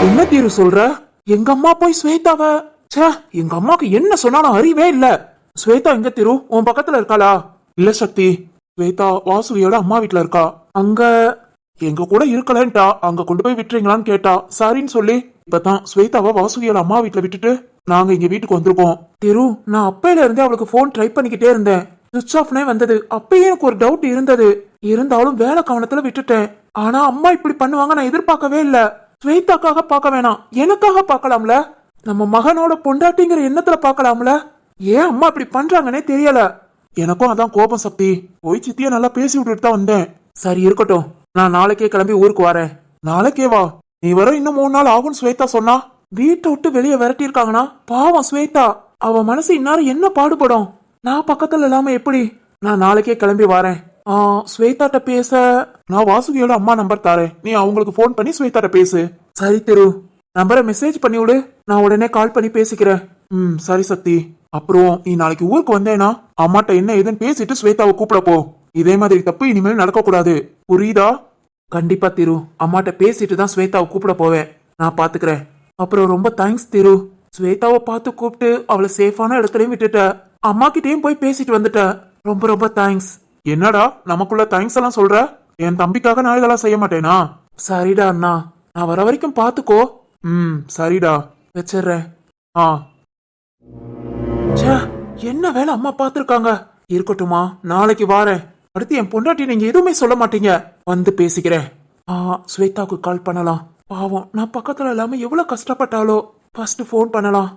என்ன தீரு சொல்ற? எங்க அம்மா போய் ஸ்வேதாவ? ச்சே எங்க அம்மாக்கு என்ன சொன்னாலும் அறிவே இல்ல. ஸ்வேதா எங்க திரு? உன் பக்கத்துல இருக்காளா? இல்ல சக்தி. ஸ்வேதா வாசுவியோட அம்மா வீட்டுல இருக்கா? அங்க. எங்க கூட இருக்கலன்ட்டா. அங்க கொண்டு போய் விட்டுறீங்களான்னு கேட்டா. சாரின்னு சொல்லி. இப்பதான் ஸ்வேதாவை வாசுவியோட அம்மா வீட்டுல விட்டுட்டு நாங்க இங்க வீட்டுக்கு வந்திருக்கோம். திரு நான் அப்பையில இருந்தே அவளுக்கு ஃபோன் ட்ரை பண்ணிக்கிட்டே இருந்தேன். சுவிச் ஆஃப்னே வந்தது. அப்பயே எனக்கு ஒரு டவுட் இருந்தது. இருந்தாலும் வேலை கவனத்துல விட்டுட்டேன். ஆனா அம்மா இப்படி பண்ணுவாங்க நான் எதிர்பார்க்கவே இல்லை. ஸ்வேதாக்காக பார்க்க வேணாம். எனக்காக பார்க்கலாம்ல? நம்ம மகனோட பொண்டாட்டிங்கிற எண்ணத்துல பார்க்கலாம்ல? ஏன் அம்மா இப்படி பண்றாங்கன்னே தெரியல. எனக்கும் அதான் கோபம் சக்தி. போய் சித்திய நல்லா பேசி விட்டுட்டு தான் வந்தேன். சரி இருக்கட்டும். நான் நாளைக்கே கிளம்பி ஊருக்கு வரேன். நாளைக்கே வா. நீ வர இன்னும் மூணு நாள் ஆகும் ஸ்வேதா சொன்னா. வீட்டை விட்டு வெளியே விரட்டி இருக்காங்கன்னா பாவம் ஸ்வேதா. அவ மனசு இன்னாரும் என்ன பாடுபடும்? நான் பக்கத்துல இல்லாம எப்படி? நான் நாளைக்கே கிளம்பி வரேன். ஸ்வேதாட்ட பேச. நான் வாசுகியோட அம்மா நம்பர் தாரேன். நீ அவங்களுக்கு ஃபோன் பண்ணி ஸ்வேதாட்ட பேசு. சரி திரு. நம்பரை மெசேஜ் பண்ணி விடு. நான் உடனே கால் பண்ணி பேசிக்கிறேன். ம் சரி சக்தி அப்புறம் நீ நாளைக்கு ஊருக்கு வந்தேனா அம்மாட்ட என்ன ஏதுன்னு பேசிட்டு ஸ்வேதாவை கூப்பிட போ. இதே மாதிரி தப்பு இனிமேல் நடக்க கூடாது புரியுதா? கண்டிப்பா திரு. அம்மாட்ட பேசிட்டு தான் ஸ்வேதாவை கூப்பிட போவேன். நான் பாத்துக்கிறேன். அப்புறம் ரொம்ப தேங்க்ஸ் திரு. ஸ்வேதாவை பார்த்து கூப்பிட்டு அவளை சேஃபான இடத்துலயும் விட்டுட்ட. அம்மா கிட்டேயும் போய் பேசிட்டு வந்துட்ட. ரொம்ப ரொம்ப தேங்க்ஸ் என்னடா நமக்குள்ள தேங்க்ஸ் எல்லாம் சொல்ற? என் தம்பிக்காக நான் இதெல்லாம் செய்ய மாட்டேனா? சரிடா அண்ணா நான் வர வரைக்கும் பாத்துக்கோ. ம் சரிடா வச்சிடுறேன். ஆ. என்ன வேலை அம்மா பார்த்துருக்காங்க இருக்கட்டுமா நாளைக்கு வாரேன். அடுத்து என் பொண்டாட்டி நீங்க எதுவுமே சொல்ல மாட்டீங்க. வந்து பேசிக்கிறேன். ஆ ஸ்வேதாவுக்கு கால் பண்ணலாம். பாவம் நான் பக்கத்துல இல்லாம எவ்வளவு கஷ்டப்பட்டாலோ. ஃபர்ஸ்ட் ஃபோன் பண்ணலாம்.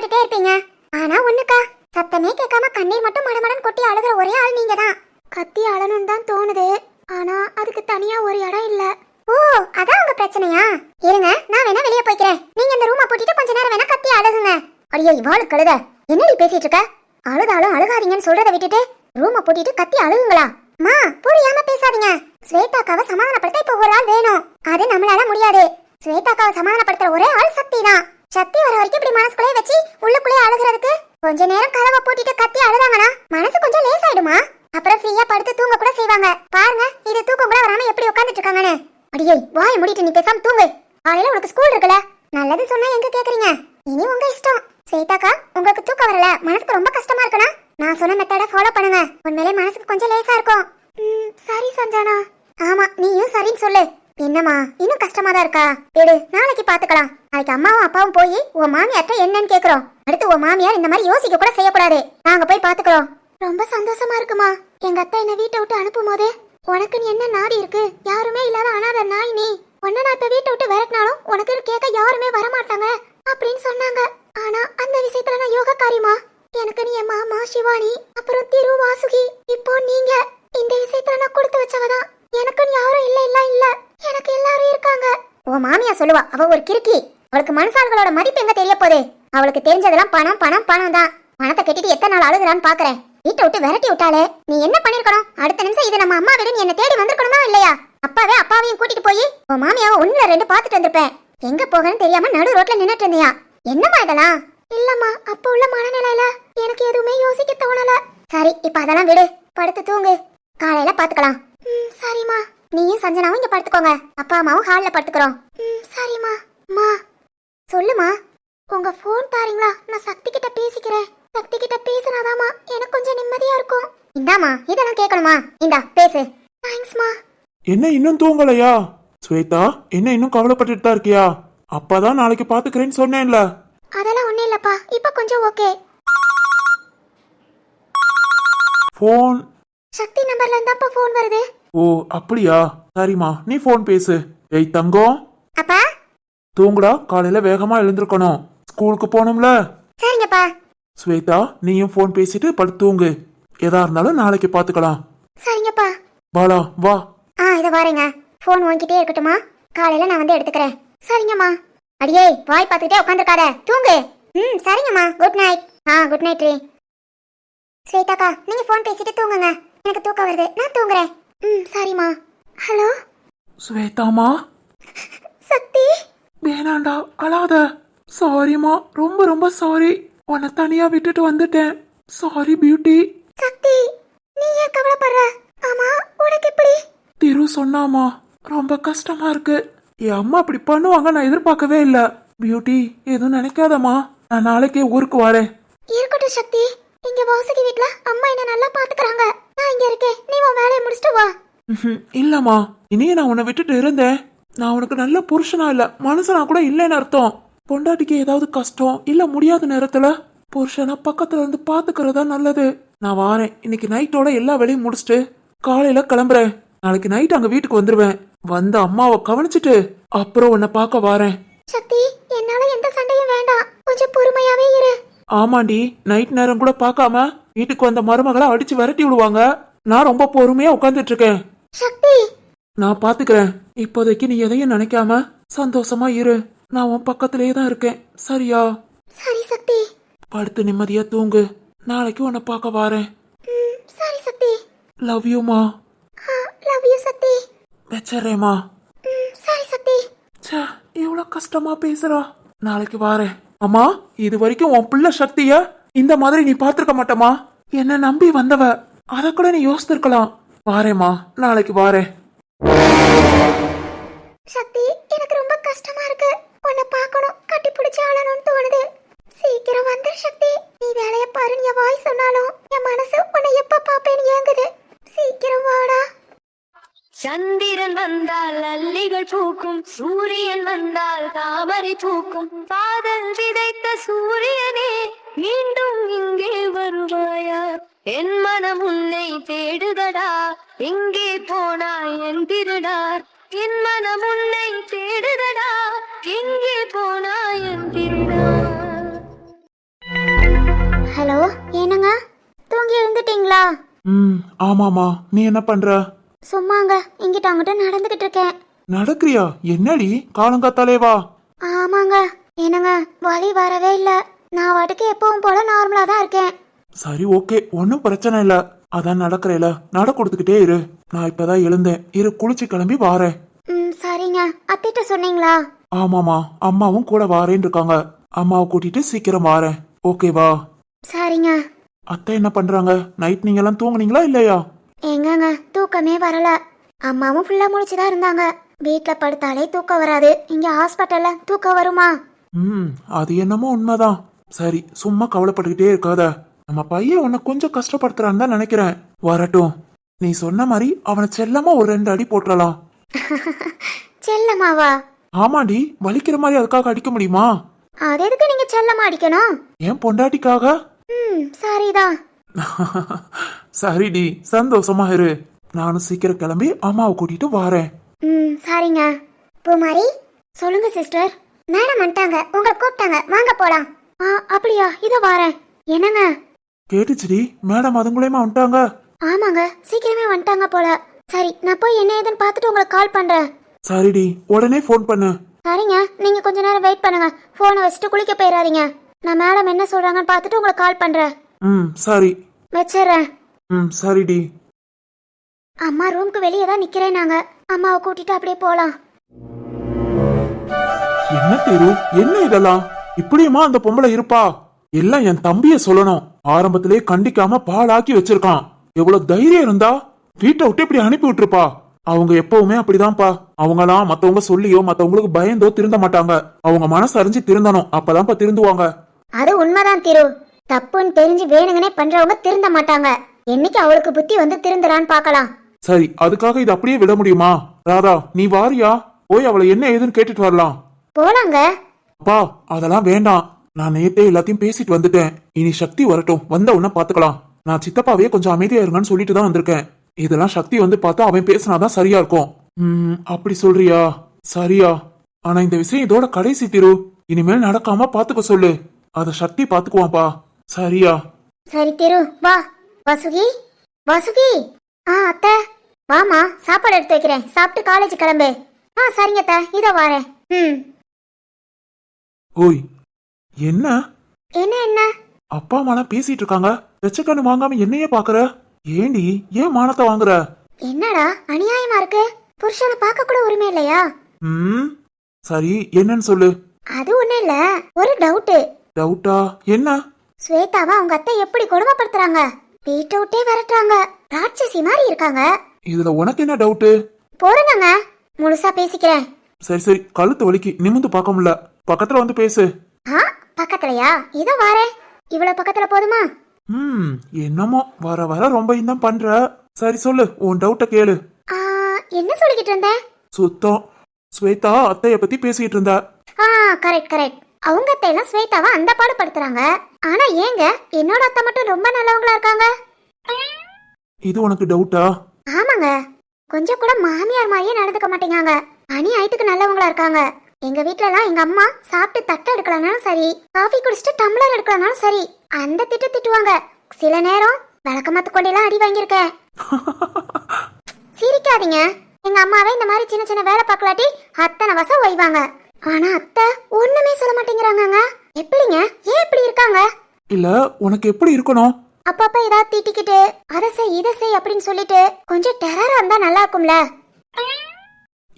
கவலைப்பட்டுட்டே இருப்பீங்க. ஆனா ஒண்ணுக்கா சத்தமே கேட்காம கண்ணீர் மட்டும் மடமடன் கொட்டி அழுகிற ஒரே ஆள் நீங்க தான் கத்தி அழணும்னு தான் தோணுது. ஆனா அதுக்கு தனியா ஒரு இடம் இல்ல. ஓ அதான் உங்க பிரச்சனையா? இருங்க நான் வேணா வெளியே போய்க்கிறேன். நீங்க இந்த ரூமை பூட்டிட்டு கொஞ்ச நேரம் வேணா கத்தி அழுகுங்க. அடியே இவாளு கழுத. என்னடி பேசிட்டு இருக்க? அழுதாலும் அழுகாதீங்கன்னு சொல்றதை விட்டுட்டு ரூமை பூட்டிட்டு கத்தி அழுகுங்களா? மா புரியாம பேசாதீங்க. ஸ்வேதாக்காவை சமாதானப்படுத்த இப்ப ஒரு ஆள் வேணும். அது நம்மளால முடியாது. ஸ்வேதாக்காவை சமாதானப்படுத்துற ஒரே ஆள் சக்தி தான் சக்தி வர வரைக்கும் இப்படி மனசுக்குள்ளே வச்சு உள்ளுக்குள்ளே அழுகிறதுக்கு கொஞ்ச நேரம் கதவை பூட்டிட்டு கத்தி அழுதாங்கன்னா மனசு கொஞ்சம் லேசாயிடுமா? அப்புறம் ஃப்ரீயா படுத்து தூங்க கூட செய்வாங்க. பாருங்க இது தூக்கம் கூட வராம எப்படி உட்கார்ந்துட்டு இருக்காங்கன்னு அடியே வாய் முடிட்டு நீ பேசாம தூங்கு. காலையில உனக்கு ஸ்கூல் இருக்குல்ல? நல்லது சொன்னா எங்க கேக்குறீங்க? இனி உங்க இஷ்டம். ஸ்வேதாக்கா உங்களுக்கு தூக்கம் வரல. மனசுக்கு ரொம்ப கஷ்டமா இருக்குனா நான் சொன்ன மெத்தட ஃபாலோ பண்ணுங்க. உண்மையிலே மனசுக்கு கொஞ்சம் லேசா இருக்கும். சரி சஞ்சானா. ஆமா நீயும் சரின்னு சொல்லு. என்னம்மா இன்னும் கஷ்டமா தான் இருக்கா? எடு நாளைக்கு பாத்துக்கலாம். நாளைக்கு அம்மாவும் அப்பாவும் போய் உன் மாமியார்ட்ட என்னன்னு கேக்குறோம். அடுத்து உன் மாமியார் இந்த மாதிரி யோசிக்க கூட செய்யக்கூடாது. நாங்க போய் பாத்துக்கிறோம். ரொம்ப சந்தோஷமா இருக்குமா? எங்க அத்தை என்ன வீட்டை விட்டு அனுப்பும் போது உனக்குன்னு என்ன நாடி இருக்கு? யாருமே இல்லாத அனாத நாய் நீ. உன்ன நான் இப்ப வீட்டை விட்டு விரட்டினாலும் உனக்கு கேட்க யாருமே வரமாட்டாங்க அப்படின்னு சொன்னாங்க. ஆனா அந்த விஷயத்துல நான் யோகக்காரிமா எனக்கு நீ என் மாமா சிவானி அப்புறம் திரு வாசுகி இப்போ நீங்க. இந்த விஷயத்துல நான் கொடுத்து வச்சவதான். எனக்குன்னு யாரும் இல்ல இல்ல இல்ல. எனக்கு எல்லாரும் இருக்காங்க. உன் மாமியா சொல்லுவா அவ ஒரு கிறுக்கி. அவளுக்கு மனுஷாள்களோட மதிப்பு எங்க தெரிய போகுது அவளுக்கு தெரிஞ்சதெல்லாம் பணம் பணம் பணம் தான். பணத்தை கட்டிட்டு எத்தனை நாள் அழுகுறான்னு பாக்குறேன். வீட்டை விட்டு விரட்டி விட்டாலே நீ என்ன பண்ணிருக்கணும்? அடுத்த நிமிஷம் இது நம்ம அம்மா வீடு என்ன தேடி வந்திருக்கணுமா இல்லையா? அப்பாவே அப்பாவையும் கூட்டிட்டு போய் உன் மாமியாவை ஒண்ணுல ரெண்டு பாத்துட்டு வந்திருப்பேன். எங்க போகன்னு தெரியாம நடு ரோட்ல நின்னுட்டு இருந்தியா? என்னம்மா இதெல்லாம்? இல்லம்மா அப்ப உள்ள மனநிலையில எனக்கு எதுவுமே யோசிக்க தோணல. சரி இப்ப அதெல்லாம் விடு. படுத்து தூங்கு. காலையில பாத்துக்கலாம். சரிம்மா. நீயும் சஞ்சனாவும் இங்க படுத்துக்கோங்க. அப்பா அம்மாவும் ஹால்ல படுத்துக்கிறோம். ம் சரிம்மா. அம்மா சொல்லுமா உங்க ஃபோன் தாரீங்களா நான் சக்தி கிட்ட பேசிக்கிறேன். சக்தி கிட்ட பேசினாதாமா எனக்கு கொஞ்சம் நிம்மதியா இருக்கும். இந்தாமா இதெல்லாம் கேட்கணுமா இந்தா பேசு. தேங்க்ஸ்மா என்ன இன்னும் தூங்கலையா? ஸ்வேதா என்ன இன்னும் கவலைப்பட்டுட்டு தான் இருக்கியா? அப்பதான் நாளைக்கு பாத்துக்கிறேன்னு சொன்னேன்ல. அதெல்லாம் ஒண்ணும் இல்லப்பா. இப்ப கொஞ்சம் ஓகே ஃபோன் சக்தி நம்பர்ல இருந்தாப்பா ஃபோன் வருது. ஓ அப்படியா? சரிம்மா நீ ஃபோன் பேசு. ஏய் தங்கம். அப்பா? தூங்குடா காலையில வேகமா எழுந்திருக்கணும். ஸ்கூலுக்கு போகணும்ல. சரிங்கப்பா. ஸ்வேதா நீயும் ஃபோன் பேசிட்டு படுத்து தூங்கு. எதா இருந்தாலும் நாளைக்கு பாத்துக்கலாம். சரிங்கப்பா. பாலா வா. ஆ இதை வரேங்க. ஃபோன் வாங்கிட்டே இருக்கட்டுமா? காலையில நான் வந்து எடுத்துக்கிறேன். சரிங்கம்மா. அடியே வாய் பார்த்துக்கிட்டே உட்காந்துருக்காத தூங்கு. ம் சரிங்கம்மா. குட் நைட் ஆ குட் நைட் ரீ. ஸ்வேதாக்கா நீங்க ஃபோன் பேசிட்டு தூங்குங்க. எனக்கு தூக்கம் வருது. நான் தூங்குறேன். ம் சரிம்மா. ஹலோ? ஸ்வேதாமா? சக்தி? வேணாண்டா அழாத. சாரிம்மா ரொம்ப ரொம்ப சாரி உன்னை தனியா விட்டுட்டு வந்துட்டேன். சாரி பியூட்டி சக்தி நீ ஏன் கவலைப்படுற? ஆமா உனக்கு எப்படி? திரு சொன்னாமா ரொம்ப கஷ்டமா இருக்கு. என் அம்மா அப்படி பண்ணுவாங்க நான் எதிர்பார்க்கவே இல்ல. பியூட்டி எதுவும் நினைக்காதம்மா. நான் நாளைக்கே ஊருக்கு வரேன். இருக்கட்டும் சக்தி இங்க வாசுகி வீட்ல அம்மா என்ன நல்லா பாத்துக்கறாங்க. நான் இங்க இருக்கேன் நீ உன் வேலையை முடிச்சிட்டு வா. இல்லம்மா. இனியே நான் உன்னை விட்டுட்டு இருந்தேன். நான் உனக்கு நல்ல புருஷனா இல்ல மனுஷனா கூட இல்லைன்னு அர்த்தம். பொண்டாட்டிக்கு ஏதாவது கஷ்டம் இல்ல முடியாத நேரத்துல புருஷனா பக்கத்துல இருந்து பாத்துக்கிறதா நல்லது. நான் வாரேன். இன்னைக்கு நைட்டோட எல்லா வேலையும் முடிச்சிட்டு காலையில கிளம்புறேன். நாளைக்கு நைட் அங்க வீட்டுக்கு வந்துருவேன். வந்து அம்மாவை கவனிச்சிட்டு அப்புறம் உன்னை பார்க்க வாரேன். சக்தி என்னால எந்த சண்டையும் வேண்டாம். கொஞ்சம் பொறுமையாவே இரு. ஆமாண்டி நைட் நேரம் கூட பார்க்காம வீட்டுக்கு வந்த மருமகளை அடிச்சு விரட்டி விடுவாங்க. நான் ரொம்ப பொறுமையா உட்காந்துட்டு இருக்கேன் சக்தி! நான் பாத்துக்கிறேன். இப்போதைக்கு நீ எதையும் நினைக்காம சந்தோஷமா இரு. நான் உன் பக்கத்திலேயே தான் இருக்கேன். சரியா? சரி சக்தி. படுத்து நிம்மதியா தூங்கு. நாளைக்கு உன்னை பார்க்க வாரேன். சரி சக்தி. லவ் யூமா லவ் யூ சக்தி. வச்சறேம்மா ம், சரி சக்தி. ச்சே எவ்வளவு கஷ்டமா பேசுறா. நாளைக்கு வாரேன். அம்மா இது வரைக்கும் உன் பிள்ளை சக்திய இந்த மாதிரி நீ பார்த்திருக்க மாட்டமா என்ன நம்பி வந்தவ. அத கூட நீ யோசித்திருக்கலாம். வாரேம்மா நாளைக்கு வாரேன். சக்தி எனக்கு ரொம்ப கஷ்டமா இருக்கு. உன்னை பார்க்கணும் கட்டி பிடிச்சு அழணும்னு தோணுது. சீக்கிரம் வந்துரு சக்தி. நீ வேலைய பாரு என் வாய் சொன்னாலும் என் மனசு உன்னை எப்ப பாப்பேன்னு ஏங்குது. சீக்கிரம் வாடா. சந்திரன் வந்தால் அல்லிகள் பூக்கும் சூரியன் வந்தால் தாமரை பூக்கும். காதல் விதைத்த சூரியனே மீண்டும் இங்கே வருவாயா? என் மனம் உன்னை தேடுதடா. எங்கே போனாய் என் திருடா. என் மனம் உன்னை தேடுதடா. எங்கே போனாய் என் திருடா. ஹலோ என்னங்க? தூங்கி எழுந்துட்டீங்களா? ம் ஆமாமா நீ என்ன பண்ற? சும்மாங்க இங்கிட்ட அங்கிட்ட நடந்துகிட்டு இருக்கேன். நடக்கிறியா? என்னடி? காலங்காத்தாலே வா. ஆமாங்க என்னங்க வலி வரவே இல்ல. நான் வாட்டுக்கு எப்பவும் போல நார்மலா தான் இருக்கேன். சரி ஓகே ஒன்றும் பிரச்சனை இல்ல. அதான் நடக்கிறேல. நட கொடுத்துக்கிட்டே இரு. நான் இப்பதான் எழுந்தேன். இரு குளிச்சு கிளம்பி வாரேன். ம் சரிங்க. அத்திட்ட சொன்னீங்களா? ஆமாமா அம்மாவும் கூட வாரேன்னு இருக்காங்க. அம்மாவை கூட்டிட்டு சீக்கிரம் வாரேன். ஓகேவா சரிங்க. அத்தை என்ன பண்றாங்க? நைட் நீங்க எல்லாம் தூங்குனீங்களா இல்லையா? எங்கங்க? தூக்கமே வரல. அம்மாவும் ஃபுல்லா முழிச்சுதான் இருந்தாங்க. வீட்ல படுத்தாலே தூக்கம் வராது. இங்க ஹாஸ்பிட்டல்ல தூக்கம் வருமா? ம் அது என்னமோ உண்மைதான். சரி சும்மா கவலைப்பட்டுக்கிட்டே இருக்காத. நம்ம பையன் உன்னை கொஞ்சம் கஷ்டப்படுத்துறான்னு தான் நினைக்கிறேன். வரட்டும். நீ சொன்ன மாதிரி அவனை செல்லமா ஒரு ரெண்டு அடி போட்டுறலாம். செல்லமாவா? ஆமாடி வலிக்கிற மாதிரி அதுக்காக அடிக்க முடியுமா? அது எதுக்கு நீங்க செல்லமா அடிக்கணும்? ஏன் பொண்டாட்டிக்காக? ம் சரிதான். சரிடி சந்தோஷமா இரு. நானும் சீக்கிரம் கிளம்பி அம்மாவை கூட்டிட்டு வாரேன். ம் சரிங்க. பூமாரி சொல்லுங்க சிஸ்டர். மேடம் வந்துட்டாங்க. உங்களை கூப்பிட்டாங்க. வாங்க போலாம். ஆ அப்படியா இதோ வரேன். என்னங்க? கேட்டுச்சுடி மேடம் அதுங்களையுமா வந்துட்டாங்க. ஆமாங்க சீக்கிரமே வந்துட்டாங்க போல. சரி நான் போய் என்ன ஏதுன்னு பார்த்துட்டு உங்களுக்கு கால் பண்றேன். சரிடி உடனே ஃபோன் பண்ணு. சரிங்க நீங்க கொஞ்ச நேரம் வெயிட் பண்ணுங்க. போனை வச்சுட்டு குளிக்க போயிடாதீங்க நான் மேடம் என்ன சொல்றாங்கன்னு பார்த்துட்டு உங்களுக்கு கால் பண்றேன். ம் சரி. வச்சிடுறேன். ம் சரிடி. அம்மா ரூம்க்கு வெளியே தான் நிக்கிறேன் நாங்க. அம்மாவை கூட்டிட்டு அப்படியே போலாம். என்ன திரு? என்ன இதெல்லாம்? இப்படியுமா அந்த பொம்பளை இருப்பா? எல்லாம் என் தம்பிய சொல்லணும். ஆரம்பத்திலே கண்டிக்காம பாலாக்கி வச்சிருக்கான். எவ்வளவு தைரியம் இருந்தா வீட்டை விட்டு இப்படி அனுப்பி விட்டுருப்பா. அவங்க எப்பவுமே அப்படிதான்ப்பா. அவங்கலாம் மத்தவங்க சொல்லியோ மத்தவங்களுக்கு பயந்தோ திருந்த மாட்டாங்க. அவங்க மனசு அறிஞ்சு திருந்தணும். அப்பதான்ப்பா திருந்துவாங்க. அது உண்மைதான் திரு. தப்புன்னு தெரிஞ்சு வேணுங்கனே பண்றவங்க திருந்த மாட்டாங்க. என்னைக்கு அவளுக்கு புத்தி வந்து திருந்துறான்னு பார்க்கலாம். சரி அதுக்காக இது அப்படியே விட முடியுமா? ராதா நீ வாரியா? போய் அவளை என்ன ஏதுன்னு கேட்டுட்டு வரலாம். போலாங்க. அப்பா அதெல்லாம் வேண்டாம். நான் நேத்தே எல்லாத்தையும் பேசிட்டு வந்துட்டேன். இனி சக்தி வரட்டும். வந்த உடனே பாத்துக்கலாம். நான் சித்தப்பாவே கொஞ்சம் அமைதியா இருங்கன்னு சொல்லிட்டு தான் வந்திருக்கேன். இதெல்லாம் சக்தி வந்து பார்த்தா அவன் பேசினாதான் சரியா இருக்கும். ம் அப்படி சொல்றியா? சரியா. ஆனா இந்த விஷயம் இதோட கடைசி திரு இனிமேல் நடக்காம பாத்துக்க சொல்லு. அத சக்தி பாத்துக்குவான்ப்பா சரியா. சரி திரு வா. வசுகி வசுகி. ஆ அத்தை. வாமா சாப்பாடு எடுத்து வைக்கிறேன். சாப்பிட்டு காலேஜ் கிளம்பு. ஆ சரிங்க அத்தை. இதோ வரேன். ம். ஓய் என்ன? என்ன என்ன? அப்பா அம்மாலாம் பேசிட்டு இருக்காங்க. வெச்சக்கண்ணு வாங்காம என்னையே பாக்குற? ஏண்டி ஏன் மானத்தை வாங்குற? என்னடா அநியாயமா இருக்கு? புருஷனை பார்க்க கூட உரிமை இல்லையா? ம் சரி என்னன்னு சொல்லு. அது ஒண்ணும் இல்ல ஒரு டவுட்டு டவுட்டா என்ன? ஸ்வேதாவை அவங்க அத்தை எப்படி கொடுமைப்படுத்துறாங்க? வீட்டை விட்டே விரட்டுறாங்க. ராட்சசி மாதிரி இருக்காங்க. இதுல உனக்கு என்ன டவுட்டு போறேங்க முழுசா பேசிக்கிறேன். சரி சரி கழுத்து வலிக்கு நிமிந்து பார்க்க முடியல. பக்கத்துல வந்து பேசு. ஆ பக்கத்துலயா? இதோ வாரேன். இவ்வளவு பக்கத்துல போதுமா? ம் என்னமோ. வர வர ரொம்ப இன்னும் பண்ற. சரி சொல்லு உன் டவுட்ட கேளு. ஆ, என்ன சொல்லிக்கிட்டு இருந்தேன் சுத்தம். ஸ்வேதா அத்தைய பத்தி பேசிட்டு இருந்தா. ஆ கரெக்ட் கரெக்ட் அவங்க அத்தை எல்லாம் ஸ்வேதாவை அந்த பாடு படுத்துறாங்க ஆனா ஏங்க என்னோட அத்தை மட்டும் ரொம்ப நல்லவங்களா இருக்காங்க? இது உனக்கு டவுட்டா ஆமாங்க. கொஞ்சம் கூட மாமியார் மாதிரியே நடந்துக்க மாட்டேங்காங்க. அநியாயத்துக்கு நல்லவங்களா இருக்காங்க. எங்க வீட்ல எல்லாம் எங்க அம்மா சாப்பிட்டு தட்டை எடுக்கலனாலும் சரி காஃபி குடிச்சிட்டு டம்ளர் எடுக்கலனாலும் சரி அந்த திட்டு திட்டுவாங்க. சில நேரம் விளக்கமாத்து கொண்டெல்லாம் அடி வாங்கியிருக்கேன் சிரிக்காதீங்க. எங்க அம்மாவே இந்த மாதிரி சின்ன சின்ன வேலை பார்க்கலாட்டி அத்தனை வசம் ஒய்வாங்க ஆனா அத்தை ஒண்ணுமே சொல்ல மாட்டேங்கிறாங்கங்க. எப்படிங்க? ஏன் இப்படி இருக்காங்க? இல்ல உனக்கு எப்படி இருக்கணும்? அப்பப்ப ஏதாவது திட்டிக்கிட்டு அதை செய் இதை செய் அப்படின்னு சொல்லிட்டு கொஞ்சம் டெரரா இருந்தா நல்லா இருக்கும்ல.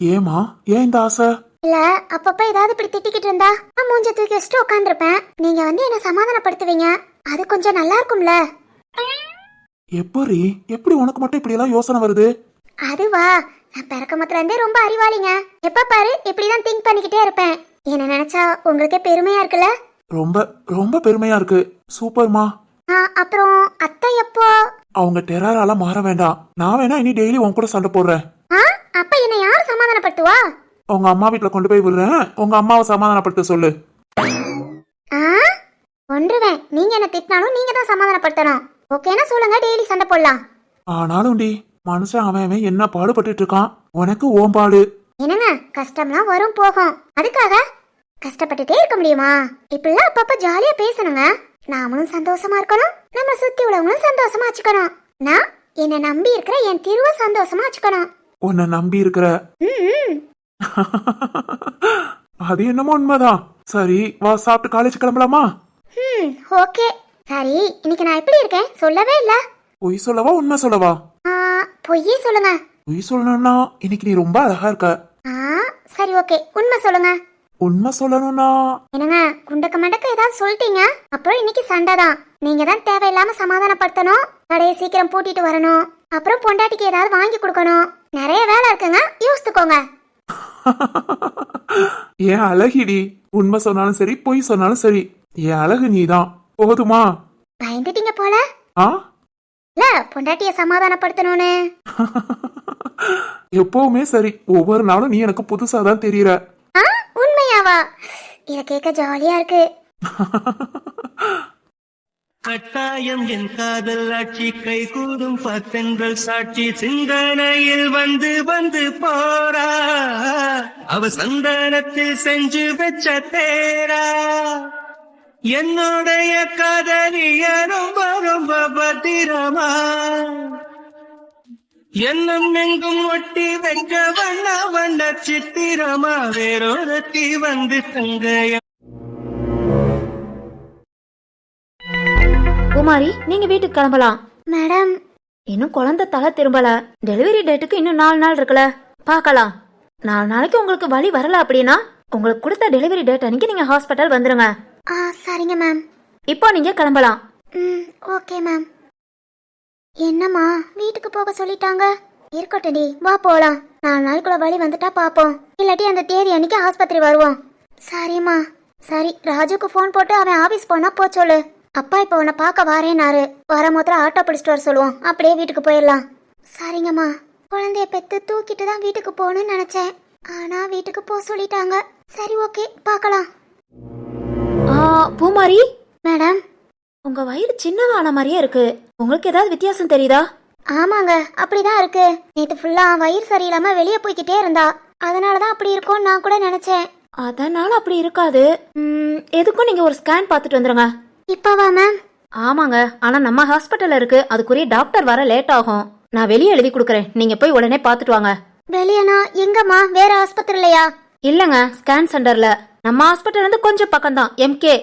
ஏமா ஏன் இந்த ஆசை? இல்ல அப்பப்ப ஏதாவது இப்படி திட்டிக்கிட்டு இருந்தா நான் மூஞ்ச தூக்கி வச்சுட்டு உட்காந்துருப்பேன் நீங்க வந்து என்ன சமாதானப்படுத்துவீங்க. அது கொஞ்சம் நல்லா இருக்கும்ல. எப்படி எப்படி உனக்கு மட்டும் இப்படி எல்லாம் யோசனை வருது? அதுவா நான் பிறக்க மத்துல இருந்தே ரொம்ப அறிவாளிங்க. எப்ப பாரு இப்படிதான் திங்க் பண்ணிக்கிட்டே இருப்பேன். என்ன நினைச்சா உங்களுக்கே பெருமையா இருக்குல்ல? ரொம்ப ரொம்ப பெருமையா இருக்கு. சூப்பர்மா. ஆ, அப்புறம் அத்தை எப்போ? அவங்க டெரரால மாற வேண்டாம். நான் வேணா இனி டெய்லி உன் கூட சண்டை போடுறேன். ஆ அப்ப என்ன யார் சமாதானப்படுத்துவா? உங்க அம்மா வீட்ல கொண்டு போய் விடுறேன். உங்க அம்மாவை சமாதானப்படுத்த சொல்லு. ஆ? ஒன்றுவேன் நீங்க என்ன திட்டினாலும் நீங்க தான் சமாதானப்படுத்தணும். ஓகேனா சொல்லுங்க டெய்லி சண்டை போடலாம். ஆனாலும் டி மனுஷன் அவன் அவன் என்ன பாடுபட்டுட்டு இருக்கான் உனக்கு ஓம்பாடு என்னங்க? கஷ்டம்லாம் வரும் போகும். அதுக்காக கஷ்டப்பட்டுட்டே இருக்க முடியுமா? இப்படிலாம் அப்பப்ப ஜாலியா பேசணுங்க. நாமளும் சந்தோஷமா இருக்கணும். நம்ம சுத்தி உள்ளவங்களும் சந்தோஷமா வச்சுக்கணும். நான் என்னை நம்பி இருக்கிற என் திருவ சந்தோஷமா வச்சுக்கணும். உன்னை நம்பி இருக்கிற. ம் அது என்னமோ உண்மைதான். சரி வா சாப்பிட்டு காலேஜ் கிளம்பலாமா? ம் ஓகே சரி இன்னைக்கு நான் எப்படி இருக்கேன்? சொல்லவே இல்ல. பொய் சொல்லவா உண்மை சொல்லவா? ஆ, பொய்யே சொல்லுங்க. பொய் சொல்லணும்னா இன்னைக்கு நீ ரொம்ப அழகா இருக்க. ஆ சரி ஓகே உண்மை சொல்லுங்க. உண்மை சொல்லணும்னா? என்னங்க குண்டக்க மண்டக்க ஏதாவது சொல்லிட்டீங்க? அப்புறம் இன்னைக்கு சண்டை தான். நீங்க தான் தேவையில்லாம சமாதானப்படுத்தணும். கடையை சீக்கிரம் பூட்டிட்டு வரணும். அப்புறம் பொண்டாட்டிக்கு ஏதாவது வாங்கி கொடுக்கணும். நிறைய வேலை இருக்குங்க. யோசித்துக்கோங்க. ஏன் அழகிடி? உண்மை சொன்னாலும் சரி பொய் சொன்னாலும் சரி. என் அழகு நீதான். போதுமா? பயந்துட்டீங்க போல. ஆ? இல்ல பொண்டாட்டிய சமாதானப்படுத்தணும்னு. எப்பவுமே சரி. ஒவ்வொரு நாளும் நீ எனக்கு புதுசா தான் தெரியற. உண்மையாவா? இத கேட்க ஜாலியா இருக்கு. கட்டாயம் என் காதல் ஆட்சி கை கூடும் பத்தென்றல் சாட்சி சிந்தனையில் வந்து வந்து போரா. அவ சந்தானத்தில் செஞ்சு வச்ச தேரா. என்னுடைய காதலிய ரொம்ப ரொம்ப பத்திரமா. என்னும் எங்கும் ஒட்டி வைக்க வண்ண வண்ண சித்திரமா. வேறொருத்தி வந்து தங்கைய குமாரி நீங்க வீட்டுக்கு கிளம்பலாம். மேடம். இன்னும் குழந்தை தலை திரும்பல. டெலிவரி டேட்டுக்கு இன்னும் நாலு நாள் இருக்குல்ல பார்க்கலாம். நாலு நாளைக்கு உங்களுக்கு வழி வரல அப்படின்னா உங்களுக்கு கொடுத்த டெலிவரி டேட் அன்னைக்கு நீங்க ஹாஸ்பிட்டல் வந்துருங்க. ஆ சரிங்க மேம். இப்போ நீங்க கிளம்பலாம். ம் ஓகே மேம். என்னம்மா வீட்டுக்கு போக சொல்லிட்டாங்க? இருக்கட்டும்டி வா போலாம். நாலு நாளுக்குள்ள வழி வந்துட்டா பாப்போம் இல்லாட்டி அந்த தேதி அன்னைக்கு ஆஸ்பத்திரி வருவோம் சரிம்மா. சரி ராஜுக்கு ஃபோன் போட்டு அவன் ஆபீஸ் போனா போ சொல்லு. அப்பா இப்போ உன்னை பார்க்க வாரேனாரு வர முதல்ல ஆட்டோ பிடிச்சிட்டு வர சொல்லுவோம். அப்படியே வீட்டுக்கு போயிடலாம். சரிங்கம்மா. குழந்தைய பெத்து தூக்கிட்டு தான் வீட்டுக்கு போகணும்னு நினைச்சேன். ஆனா வீட்டுக்கு போக சொல்லிட்டாங்க. சரி ஓகே. பார்க்கலாம். ஆ, பூமாரி? மேடம். உங்க வயிறு சின்னதான மாதிரியே இருக்கு. உங்களுக்கு ஏதாவது வித்தியாசம் தெரியுதா? ஆமாங்க. அப்படிதான் இருக்கு. நேத்து ஃபுல்லா வயிறு சரியில்லாம வெளியே போய்கிட்டே இருந்தா. அதனால தான் அப்படி இருக்கும்னு நான் கூட நினைச்சேன். அதனால அப்படி இருக்காது. எதுக்கும் நீங்க ஒரு ஸ்கேன் பார்த்துட்டு வந்துருங்க. இப்பவா மேம் ஆமாங்க. ஆனா நம்ம ஹாஸ்பிட்டல்ல இருக்கு. அதுக்குரிய டாக்டர் வர லேட் ஆகும். நான் வெளியே எழுதி கொடுக்குறேன். நீங்க போய் உடனே பார்த்துட்டு வாங்க. வெளியனா? எங்கம்மா? வேற ஆஸ்பத்திரிலையா இல்லங்க. ஸ்கேன் சென்டர்ல நம்ம ஹாஸ்பிட்டல் இருந்து கொஞ்சம் பக்கம் தான் எம்கே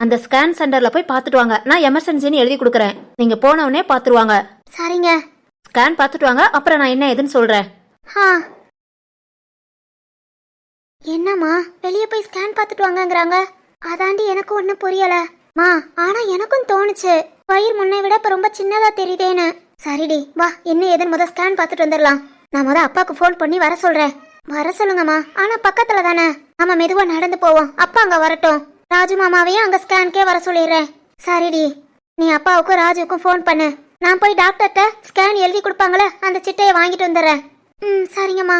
அந்த ஸ்கேன் சென்டர்ல போய் பார்த்துட்டு வாங்க. நான் எமர்ஜென்சின்னு எழுதி கொடுக்குறேன். நீங்க போன உடனே பார்த்துருவாங்க சரிங்க. ஸ்கேன் பார்த்துட்டு வாங்க. அப்புறம் நான் என்ன ஏதுன்னு சொல்றேன். ஹா. என்னம்மா? வெளியே போய் ஸ்கேன் பார்த்துட்டு வாங்கங்கறாங்க. அதாண்டி எனக்கு ஒன்றும் புரியல. மா ஆனா எனக்கும் தோணுச்சு. வயிறு முன்னை விட இப்ப ரொம்ப சின்னதா தெரியுதேன்னு. சரிடி வா என்ன ஏதுன்னு முத ஸ்கேன் பார்த்துட்டு வந்துடலாம். நான் முத அப்பாவுக்கு ஃபோன் பண்ணி வர சொல்றேன். வர சொல்லுங்கம்மா ஆனா பக்கத்துல தானே. நம்ம மெதுவா நடந்து போவோம். அப்பா அங்க வரட்டும். ராஜு மாமாவையும் அங்க ஸ்கேனுக்கே வர சொல்லிடுறேன். சரிடி. நீ அப்பாவுக்கும் ராஜுவுக்கும் ஃபோன் பண்ணு. நான் போய் டாக்டர்கிட்ட ஸ்கேன் எழுதி கொடுப்பாங்களே அந்த சிட்டையை வாங்கிட்டு வந்துடுறேன். ம் சரிங்கம்மா.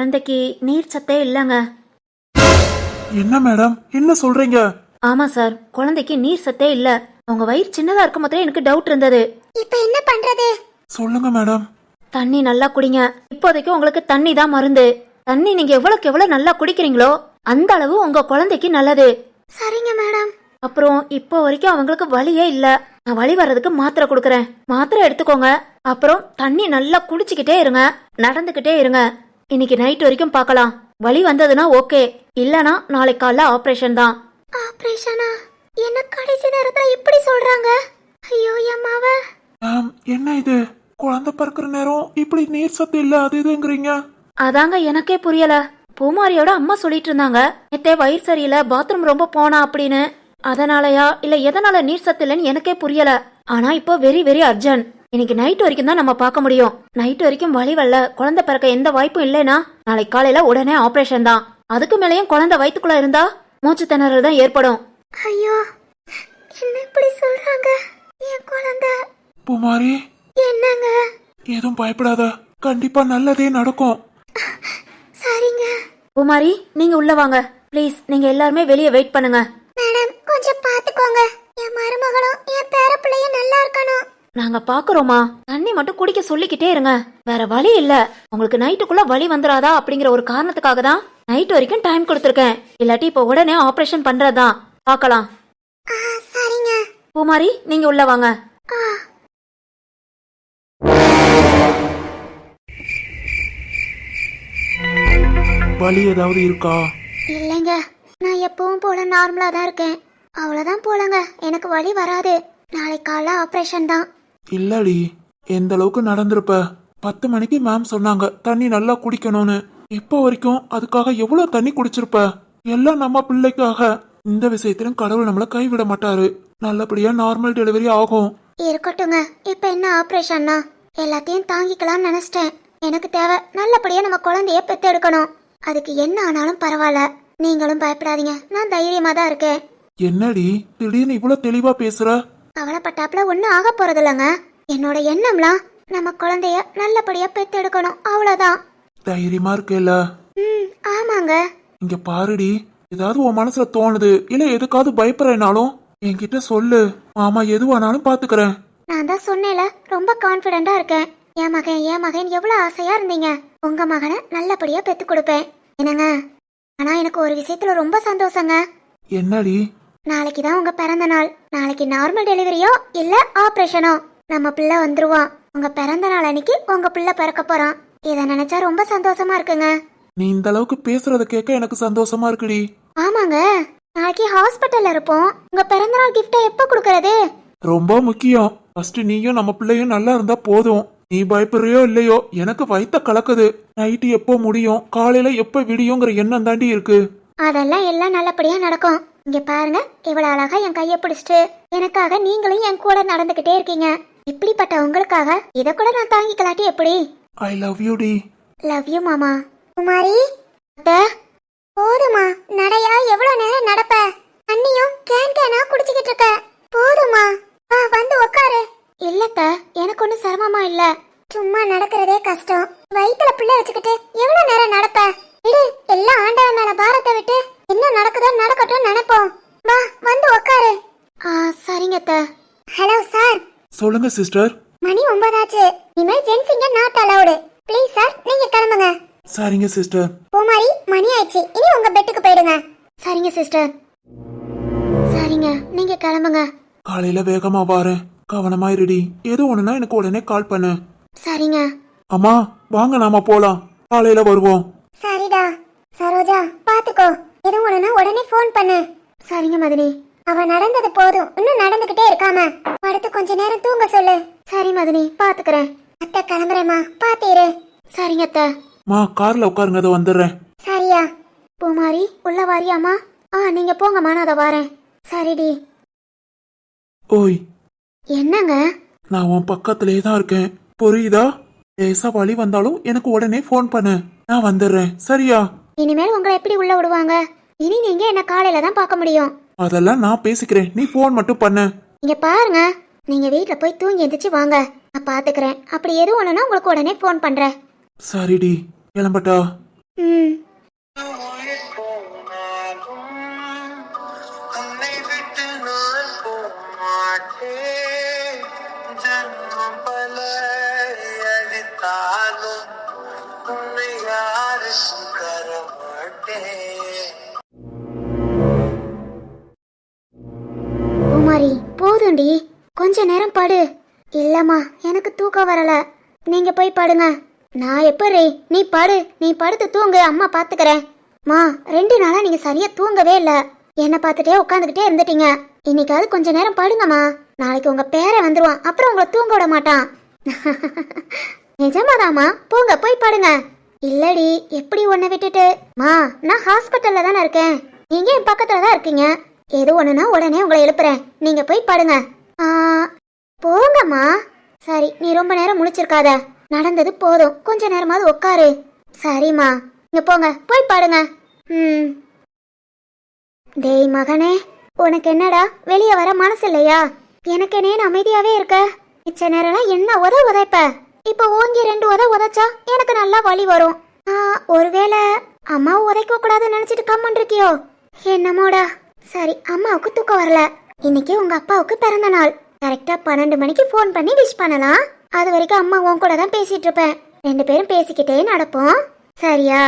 குழந்தைக்கு நீர் சத்தே இல்லைங்க. என்ன மேடம்? என்ன சொல்றீங்க? ஆமா சார் குழந்தைக்கு நீர் சத்தே இல்ல. உங்க வயிறு சின்னதா இருக்கும் போதே எனக்கு டவுட் இருந்தது. இப்போ என்ன பண்றது? சொல்லுங்க மேடம். தண்ணி நல்லா குடிங்க. இப்போதைக்கு உங்களுக்கு தண்ணி தான் மருந்து. தண்ணி நீங்க எவ்வளவுக்கு எவ்வளவு நல்லா குடிக்கிறீங்களோ அந்த அளவு உங்க குழந்தைக்கு நல்லது. சரிங்க மேடம். அப்புறம் இப்போ வரைக்கும் அவங்களுக்கு வலியே இல்ல. நான் வலி வர்றதுக்கு மாத்திரை கொடுக்கறேன். மாத்திரை எடுத்துக்கோங்க. அப்புறம் தண்ணி நல்லா குடிச்சுக்கிட்டே இருங்க. நடந்துக்கிட்டே இருங்க. இன்னைக்கு நைட் வரைக்கும் பார்க்கலாம். வலி வந்ததுன்னா ஓகே இல்லனா நாளைக்கு காலைல ஆபரேஷன் தான். ஆபரேஷனா என்ன கடைசி நேரத்துல இப்படி சொல்றாங்க? ஐயோ எம்மாவ மேம் என்ன இது? குழந்தை பிறக்கிற நேரம் இப்படி நீர் சத்து இல்ல அது இதுங்கிறீங்க? அதாங்க எனக்கே புரியல. பூமாரியோட அம்மா சொல்லிட்டு இருந்தாங்க நேத்தே வயிறு சரியில்லை பாத்ரூம் ரொம்ப போனா அப்படின்னு. அதனாலயா? இல்ல எதனால நீர் சத்து இல்லைன்னு எனக்கே புரியல. ஆனா இப்போ வெரி வெரி அர்ஜென்ட் இன்னைக்கு நைட் வரைக்கும் தான் நம்ம பார்க்க முடியும். நைட் வரைக்கும் வழி வரல. குழந்தை பிறக்க எந்த வாய்ப்பும் இல்லைனா நாளைக்கு காலையில உடனே ஆபரேஷன் தான். அதுக்கு மேலேயும் குழந்தை வயித்துக்குள்ள இருந்தா மூச்சு திணறல் தான் ஏற்படும். ஐயோ என்ன இப்படி சொல்றாங்க? என் குழந்தை. பூமாரி. என்னங்க? எதுவும் பயப்படாத. கண்டிப்பா நல்லதே நடக்கும். சரிங்க. பூமாரி நீங்க உள்ள வாங்க. ப்ளீஸ் நீங்க எல்லாருமே வெளியே வெயிட் பண்ணுங்க. மேடம் கொஞ்சம் பாத்துக்கோங்க என் மருமகளும் என் பேர பிள்ளையும் நல்லா இருக்கணும். நாங்க பாக்குறோமா? தண்ணி மட்டும் குடிக்க சொல்லிக்கிட்டே இருங்க. வேற வழி இல்ல. உங்களுக்கு நைட்டுக்குள்ள வலி வந்துடாதா அப்படிங்கிற ஒரு காரணத்துக்காக தான் நைட் வரைக்கும் டைம் கொடுத்துருக்கேன். இல்லாட்டி இப்ப உடனே ஆபரேஷன் பண்றதுதான் பார்க்கலாம் ஆ சரிங்க. பூமாரி நீங்க உள்ள வாங்க. வலி ஏதாவது இருக்கா? இல்லைங்க. நான் எப்பவும் போல நார்மலா தான் இருக்கேன். அவ்வளவுதான் போலங்க. எனக்கு வலி வராது. நாளைக்கு காலைல ஆபரேஷன் தான். இல்லடி எந்த அளவுக்கு நடந்திருப்ப? பத்து மணிக்கு மேம் சொன்னாங்க தண்ணி நல்லா குடிக்கணும்னு. இப்போ வரைக்கும் அதுக்காக எவ்வளவு தண்ணி குடிச்சிருப்ப? எல்லாம் நம்ம பிள்ளைக்காக. இந்த விஷயத்திலும் கடவுள் நம்மள கைவிட மாட்டாரு. நல்லபடியா நார்மல் டெலிவரி ஆகும். இருக்கட்டுங்க இப்ப என்ன ஆபரேஷன்னா எல்லாத்தையும் தாங்கிக்கலாம்னு நினைச்சிட்டேன். எனக்கு தேவை நல்லபடியா நம்ம குழந்தைய பெத்தெடுக்கணும் அதுக்கு என்ன ஆனாலும் பரவாயில்ல. நீங்களும் பயப்படாதீங்க நான் தைரியமா தான் இருக்கேன். என்னடி திடீர்னு இவ்வளவு தெளிவா பேசுற? கவலைப்பட்டாப்புல ஒன்றும் ஆக போறது இல்லைங்க என்னோட எண்ணம்லாம் நம்ம குழந்தைய நல்லபடியா பெத்தெடுக்கணும். அவ்வளவுதான். தைரியமா இருக்கேல்ல ம் ஆமாங்க. இங்க பாருடி. ஏதாவது உன் மனசுல தோணுது இல்ல எதுக்காவது பயப்படுறேனாலும் என்கிட்ட சொல்லு. மாமா எதுவானாலும் பாத்துக்கறேன். நான் தான் சொன்னேல ரொம்ப கான்ஃபிடென்ட்டா இருக்கேன். என் மகன் என் மகன் எவ்வளவு ஆசையா இருந்தீங்க. உங்க மகனை நல்லபடியா பெத்து கொடுப்பேன். என்னங்க? ஆனா எனக்கு ஒரு விஷயத்துல ரொம்ப சந்தோஷங்க. என்னடி? நாளைக்கு தான் உங்க பிறந்த நாள். நாளைக்கு நார்மல் டெலிவரியோ இல்ல ஆபரேஷனோ நம்ம பிள்ளை வந்துருவான். உங்க பிறந்த நாள் அன்னைக்கு உங்க பிள்ளை பிறக்க போறான். இத நினைச்சா ரொம்ப சந்தோஷமா இருக்குங்க. நீ இந்த அளவுக்கு பேசுறத கேட்க எனக்கு சந்தோஷமா இருக்குடி. ஆமாங்க. நாளைக்கு ஹாஸ்பிட்டல்ல இருப்போம். உங்க பிறந்த நாள் கிஃப்ட்டை எப்போ கொடுக்கறது? ரொம்ப முக்கியம். ஃபர்ஸ்ட் நீயும் நம்ம பிள்ளையும் நல்லா இருந்தா போதும். நீ பயப்படுறியோ இல்லையோ எனக்கு வயித்த கலக்குது. நைட்டு எப்போ முடியும்? காலையில எப்போ விடியுங்கிற எண்ணம் தாண்டி இருக்கு. அதெல்லாம் எல்லாம் நல்லபடியா நடக்கும். இங்க பாருங்க இவ்வளவு அழகா என் கைய பிடிச்சிட்டு. எனக்காக நீங்களும் என் கூட நடந்துகிட்டே இருக்கீங்க. இப்படிப்பட்ட உங்களுக்காக இத கூட நான் தாங்கிக்கலாட்டி எப்படி? ஐ லவ் யூ டி லவ் யூ மாமா. குமாரி? அத்தை? போதுமா நடையா எவ்வளவு நேரம் நடப்ப? அண்ணியும் கேன் கேனா குடிச்சுக்கிட்டு இருக்க. போதுமா வா வந்து உட்காரு இல்லத்த எனக்கு ஒன்றும் சிரமமா இல்ல. சும்மா நடக்கிறதே கஷ்டம். வயிற்றுல பிள்ளை வச்சுக்கிட்டு எவ்வளவு நேரம் நடப்ப? விடு எல்லாம் ஆண்டவன் மேல பாரத்தை விட்டு என்ன நடக்குதோ நடக்கட்டும் நினைப்போம். வா வந்து உட்காரு ஆ சரிங்க அத்தை. Hello sir. சொல்லுங்க சிஸ்டர். மணி ஒன்பதாச்சு. இனிமேல் ஜென்ஸ் இங்க நாட் அலவுடு ப்ளீஸ் சார் நீங்க கிளம்புங்க. சரிங்க சிஸ்டர். பூமாரி மணி ஆயிடுச்சு. இனி உங்க பெட்டுக்கு போயிடுங்க. சரிங்க சிஸ்டர். சரிங்க நீங்க கிளம்புங்க. காலையில வேகமா வாரேன். கவனமா இருடி. எது ஒண்ணுனா எனக்கு உடனே கால் பண்ணு. சரிங்க. அம்மா வாங்க நாம போலாம். காலையில வருவோம். சரிடா. சரோஜா பாத்துக்கோ. எதுவும் ஒண்ணுனா உடனே ஃபோன் பண்ணு. சரிங்க மதினி. அவ நடந்தது போதும். இன்னும் நடந்துகிட்டே இருக்காம. படுத்து கொஞ்ச நேரம் தூங்க சொல்லு. சரி மதினி பாத்துக்கிறேன். அத்தை கிளம்புறேம்மா. பாத்தீரு. சரிங்க அத்தை. மா கார்ல உட்காருங்க அதை வந்துடுறேன். சரியா? பூமாரி உள்ள வாரியாம்மா? ஆ நீங்க போங்கம்மா நான் அதை வரேன். சரிடி. ஓய். என்னங்க? நான் உன் பக்கத்திலே தான் இருக்கேன். புரியுதா? லேசா வழி வந்தாலும் எனக்கு உடனே ஃபோன் பண்ணு. நான் வந்துடுறேன். சரியா? இனிமேல் உங்களை எப்படி உள்ள விடுவாங்க? இனி நீங்க என்ன காலையில தான் பார்க்க முடியும்? அதெல்லாம் நான் பேசிக்கிறேன். நீ ஃபோன் மட்டும் பண்ணு. இங்க பாருங்க. நீங்க வீட்ல போய் தூங்கி எந்திரிச்சு வாங்க. நான் பாத்துக்கிறேன். அப்படி எதுவும் ஒண்ணுனா உங்களுக்கு உடனே ஃபோன் பண்றேன். சரிடி. கிளம்பட்டா? ம். பூமாரி போதும்டி. கொஞ்ச நேரம் படு. இல்லம்மா எனக்கு தூக்கம் வரல. நீங்க போய் படுங்க. நான் எப்படி நீ படு. நீ படுத்து தூங்கு அம்மா பாத்துக்கறேன். மா ரெண்டு நாளா நீங்க சரியா தூங்கவே இல்ல. என்ன பார்த்துட்டே உட்காந்துக்கிட்டே இருந்துட்டீங்க. இன்னைக்காவது கொஞ்ச நேரம் படுங்கம்மா. நாளைக்கு உங்க பேரை வந்துருவான். அப்புறம் உங்களை தூங்க விட மாட்டான். நிஜமாதாம்மா. போங்க போய் படுங்க. இல்லடி எப்படி உன்னை விட்டுட்டு? மா நான் ஹாஸ்பிட்டல்ல தானே இருக்கேன். நீங்க என் பக்கத்துல தான் இருக்கீங்க. எது ஒண்ணுனா உடனே உங்களை எழுப்புறேன். நீங்க போய் படுங்க. ஆ, போங்கம்மா. சரி நீ ரொம்ப நேரம் முழிச்சிருக்காத. நடந்தது போதும். கொஞ்ச நேரமாவது உட்காரு. சரிம்மா. இங்க போங்க. போய் பாடுங்க. ம். டேய் மகனே. உனக்கு என்னடா? வெளியே வர மனசு இல்லையா எனக்கு என்ன அமைதியாவே இருக்க? மிச்ச நேரம்லாம் என்ன உத உதைப்ப? இப்போ ஓங்கி ரெண்டு உத உதைச்சா எனக்கு நல்லா வலி வரும். ஒருவேளை அம்மா உதைக்க கூடாதுன்னு நினைச்சிட்டு கம்மன் இருக்கியோ? என்னமோடா? சரி அம்மாவுக்கு தூக்கம் வரல. இன்னைக்கு உங்க அப்பாவுக்கு பிறந்த நாள். கரெக்டா பன்னெண்டு மணிக்கு ஃபோன் பண்ணி விஷ் பண்ணலாம். அது வரைக்கும் அம்மா உன் கூட தான் பேசிட்டு இருப்பேன். ரெண்டு பேரும் பேசிக்கிட்டே நடப்போம். சரியா?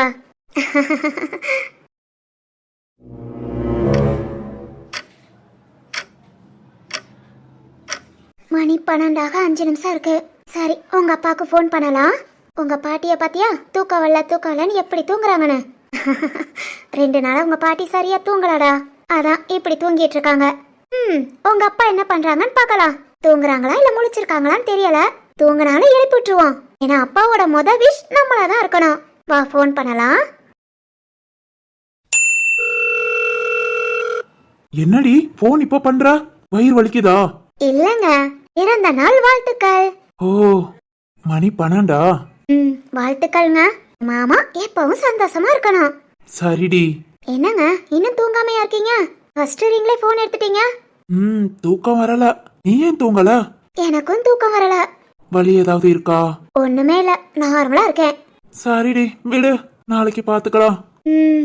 மணி பன்னெண்டாக அஞ்சு நிமிஷம் இருக்கு. சரி உங்க அப்பாவுக்கு ஃபோன் பண்ணலாம். உங்க பாட்டிய பாத்தியா? தூக்கம் வரல தூக்கம் வரலன்னு எப்படி தூங்குறாங்கன்னு? ரெண்டு நாளா உங்க பாட்டி சரியா தூங்கலடா. அதான் இப்படி தூங்கிட்டு இருக்காங்க ம் உங்க அப்பா என்ன பண்றாங்கன்னு பார்க்கலாம். தூங்குறாங்களா இல்ல முழிச்சிருக்காங்களான்னு தெரியல. தூங்குனாலும் எழுப்பி விட்டுருவோம் ஏன்னா அப்பாவோட முத விஷ் நம்மளா தான் இருக்கணும். வா ஃபோன் பண்ணலாம். என்னடி ஃபோன் இப்போ பண்ற? வயிறு வலிக்குதா? இல்லங்க இறந்த நாள் வாழ்த்துக்கள். ஓ மணி பன்னெண்டா? ம் வாழ்த்துக்கள்ங்க. மாமா எப்பவும் சந்தோஷமா இருக்கணும். சரிடி. என்னங்க இன்னும் தூங்காமையா இருக்கீங்க? ஃபர்ஸ்ட் ரிங்ல ஃபோன் எடுத்துட்டீங்க? ம் தூக்கம் வரல. நீ ஏன் தூங்கல? எனக்கும் தூக்கம் வரல. வலி ஏதாவது இருக்கா? ஒண்ணுமே இல்ல நார்மலா இருக்கேன். சரிடி விடு. நாளைக்கு பாத்துக்கலாம். ம்.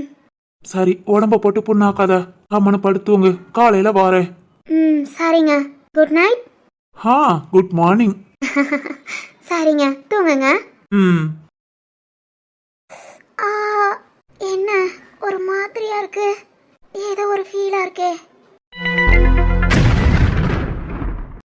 சரி உடம்ப போட்டு புண்ணாக்காத. அம்மனு படுத்துவங்க காலையில வாரேன். ம் சரிங்க. குட் நைட் ஹா குட் மார்னிங் சரிங்க தூங்குங்க. ம். ஆ என்ன? ஒரு மாதிரியா இருக்கு. ஏதோ ஒரு ஃபீலா இருக்கே.